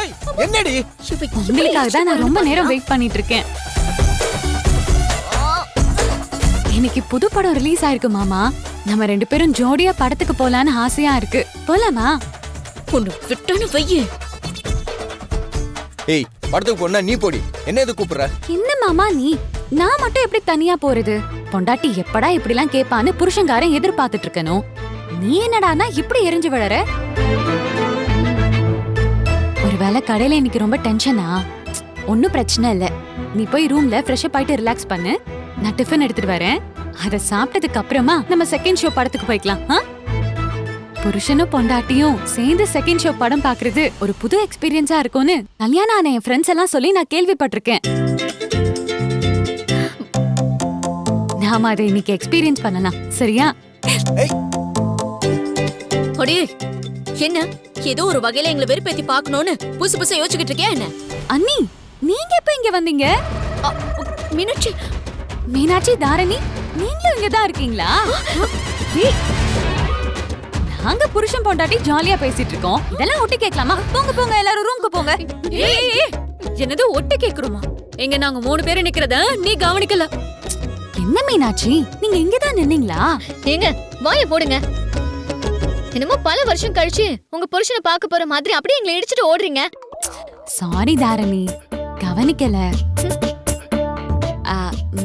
ஏய், என்னடி? உங்களுக்காக தான் நான் ரொம்ப நேரம் வெயிட் பண்ணிட்டு இருக்கேன் இன்னைக்கு புது படம் ரிலீஸ் ஆயிருக்கு மாமா. நம்ம ரெண்டு பேரும் ஜோடியா படத்துக்கு போலான்னு ஆசையா இருக்கு. போலாமா? உன்னை விட்டானு வையே. ஏய் படத்துக்கு போனா நீ போடி. என்ன இது கூப்பிடுற? என்ன மாமா நீ? நான் மட்டும் எப்படி தனியா போறது? பொண்டாட்டி எப்படா இப்படிலாம் கேப்பான்னு புருஷங்காரன் எதிர்பார்த்துட்டு இருக்கணும். நீ என்னடானா இப்படி எரிஞ்சு விழற ஒருவேளை கடையில இன்னைக்கு ரொம்ப டென்ஷனா ஒன்னும் பிரச்சனை இல்ல. நீ போய் ரூம்ல ஃப்ரெஷ் அப் ஆயிட்டு ரிலாக்ஸ் பண்ணு. நான் டிஃபன் எடுத்துட்டு வரேன். அதை சாப்பிட்டதுக்கு அப்புறமா நம்ம செகண்ட் ஷோ படத்துக்கு போய்க்கலாம். ஆ? புருஷனும் பொண்டாட்டியும் சேர்ந்து செகண்ட் ஷோ படம் பாக்குறது ஒரு புது எக்ஸ்பீரியன்ஸா இருக்கும்னு கல்யாணம் ஆன என் ஃப்ரெண்ட்ஸ் எல்லாம் சொல்லி நான் கேள்விப்பட்டிருக்கேன். நாம அதை இன்னைக்கு எக்ஸ்பீரியன்ஸ் பண்ணலாம். சரியா? அடே என்ன? ஏதோ ஒரு வகையில எங்களை வெறுப்பேத்தி பார்க்கணும்னு புதுசு புதுசா யோசிச்சுக்கிட்டு இருக்கியா என்ன? அண்ணி நீங்க எப்ப இங்க வந்தீங்க? அ, மீனாட்சி. மீனாட்சி தாரணி நீங்களும் இங்க தான் இருக்கீங்களா? ஏய், நாங்க புருஷன் பொண்டாட்டி ஜாலியா பேசிட்டு இருக்கோம். இதெல்லாம் ஒட்டி கேட்கலாமா? போங்க போங்க எல்லாரும் ரூமுக்கு போங்க. ஏய், ஏய், ஏய், என்னது ஒட்டு கேக்குறோமா எங்க நாங்க மூணு பேரும் நிக்கிறத நீ கவனிக்கல. என்ன மீனாட்சி? நீங்க இங்க தான் நின்னீங்களா? ஏங்க வாய போடுங்க. என்னமோ பல வருஷம் கழிச்சு உங்க புருஷனை பார்க்க போற மாதிரி அப்படியே எங்களை இடிச்சிட்டு ஓடுறீங்க. சாரி தாரணி. கவனிக்கல.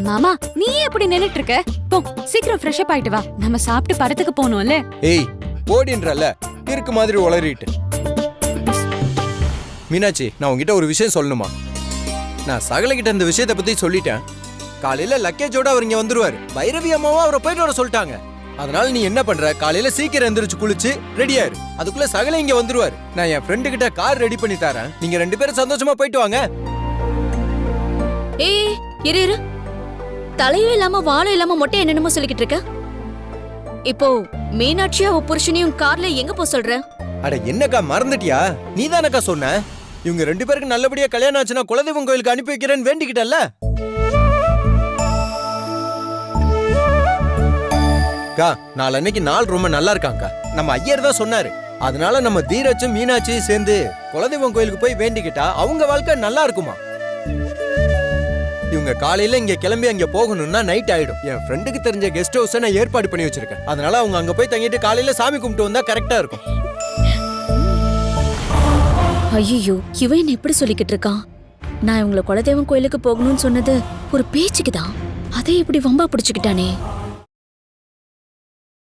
மாமா நீ எப்படி நின்னுட்டு இருக்க போ சீக்கிரம் ஃப்ரெஷ் அப் ஆயிட்டு வா. நம்ம சாப்பிட்டு படத்துக்கு போகணும்ல ஏய் போடின்றல இருக்கு மாதிரி உளறிட்டு. மீனாட்சி நான் உங்ககிட்ட ஒரு விஷயம் சொல்லணுமா? நான் சகல கிட்ட இந்த விஷயத்தை பத்தி சொல்லிட்டேன். காலையில லக்கேஜோட அவர் இங்க வந்துருவாரு. பைரவி அம்மாவும் அவரை போயிட்டு வர சொல்லிட்டாங்க. அதனால நீ என்ன பண்ற? காலையில சீக்கிரம் எந்திரிச்சு குளிச்சு ரெடி ஆயிரு. அதுக்குள்ள சகல இங்க வந்துருவாரு. நான் என் ஃப்ரெண்டு கிட்ட கார் ரெடி பண்ணி தரேன். நீங்க ரெண்டு பேரும் சந்தோஷமா போயிட்டு வாங்க. ஏய் இரு இரு. தலையும் இல்லாம வாழும் இல்லாம மொட்டை என்னென்னமோ சொல்லிக்கிட்டு இருக்க? இப்போ மீனாட்சி அவ புருஷனையும் கார்ல எங்க போ சொல்ற? அட என்னக்கா மறந்துட்டியா? நீ தானக்கா சொன்ன? இவங்க ரெண்டு பேருக்கு நல்லபடியா கல்யாணம் ஆச்சுன்னா குலதெய்வம் கோயிலுக்கு அனுப்பி வைக்கிறேன்னு வேண்டிக்கிட்டல்ல? அக்கா நாளன்னைக்கு நாள் ரொம்ப நல்லா இருக்காங்க. நம்ம ஐயர் தான் சொன்னாரு. அதனால நம்ம தீரச்சும் மீனாட்சியும் சேர்ந்து குலதெய்வம் கோயிலுக்கு போய் வேண்டிக்கிட்டா அவங்க வாழ்க்கை நல்லா இருக்குமா? இவங்க காலையில இங்க கிளம்பி அங்க போகணும்னா நைட் ஆயிடும். என் ஃப்ரெண்டுக்கு தெரிஞ்ச கெஸ்ட் ஹவுஸை நான் ஏற்பாடு பண்ணி வச்சிருக்கேன். அதனால அவங்க அங்க போய் தங்கிட்டு காலையில சாமி கும்பிட்டு வந்தா கரெக்டா இருக்கும். ஐயோ இவன் என்ன எப்படி சொல்லிக்கிட்டு இருக்கான் நான் இவங்களை குலதெய்வம் கோயிலுக்கு போகணும்னு சொன்னது ஒரு பேச்சுக்கு தான் அதை இப்படி வம்பா பிடிச்சுக்கிட்டானே.